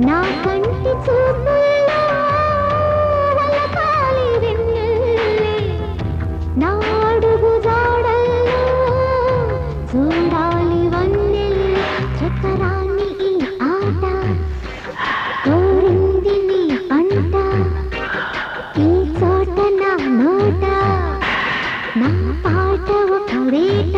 నా కంటి చూపుల్లో వలపాలి వెన్నెల్లే. నా అడుగు జాడల్లో చూడాలి వన్నెల్లే చక్కరాని ఈ ఆట. కోరింది నీ పంట పాట ఒక వేట.